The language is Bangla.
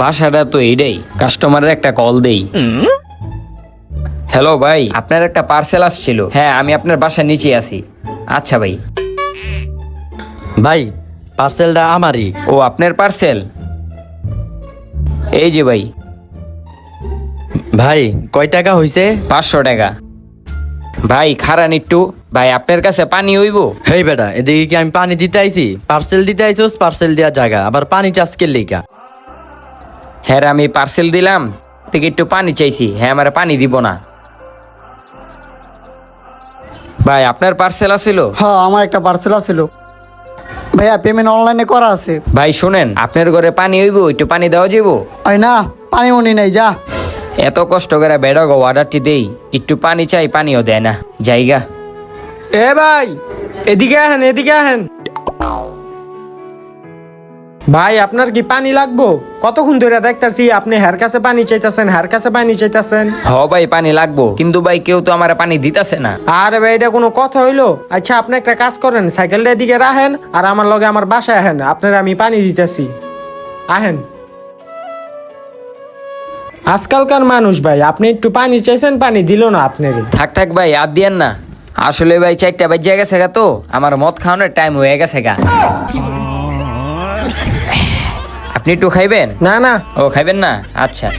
বাসাটা তো এইটাই কাস্টমারের একটা কল দেই। হ্যালো ভাই আপনার একটা পার্সেল আসছিল। হ্যাঁ আমি আপনার বাসার নিচে আছি। আচ্ছা ভাই। ভাই পার্সেলটা আমারই। ও আপনার পার্সেল এই যে ভাই। ভাই কয় টাকা হইছে? পাঁচশো টাকা। ভাই খারান একটু ভাই আপনার কাছে পানি হইব? হেই বেটা এদিকে কি আমি পানি দিতে আইছি? পার্সেল দিতে আইছোস পার্সেল দেওয়া জায়গা। আবার পানি চাষকের লিগা? হ্যাঁ আমি পার্সেল দিলাম থেকে একটু পানি চাইছি। হ্যাঁ আমার পানি দিব না। ভাই আপনার পার্সেল আছিল? হ্যাঁ আমার একটা পার্সেল আছিল। ভাইয়া পেমেন্ট অনলাইনে করা আছে। ভাই শুনেন আপনার ঘরে পানি হইব একটু পানি দেওয়া যাব ওই না পানি মনি নাই যা। এত কষ্ট করে বেড়া গো অর্ডারটি দেই। একটু পানি চাই পানিও দেয় না। জায়গা এ ভাই এদিকে আহেন এদিকে আহেন। ভাই আপনার কি পানি লাগবো? কতক্ষণ ধরে দেখতাছি আপনি হের কাছে পানি চাইতেছেন হের কাছে পানি চাইতেছেন। হ ভাই পানি লাগবো। কিন্তু ভাই কেউ তো আমার পানি দিতেছে না। আরে ভাই এটা কোনো কথা হইল? আচ্ছা আপনি একটা কাজ করেন সাইকেলটা এদিকে রাখেন আর আমার লগে আমার বাসায় আহেন আপনার আমি পানি দিতেছি। আহেন। আজকালকার মানুষ ভাই আপনি একটু পানি চাইছেন পানি দিল না আপনার। থাক থাক ভাই আর দিয়েন না। আসলে ভাই চারটা বাজে গেছে গা তো। আমার মদ খাওয়ানোর টাইম হয়ে গেছে গা। আপনি একটু খাইবেন? না না। ও খাইবেন না? আচ্ছা।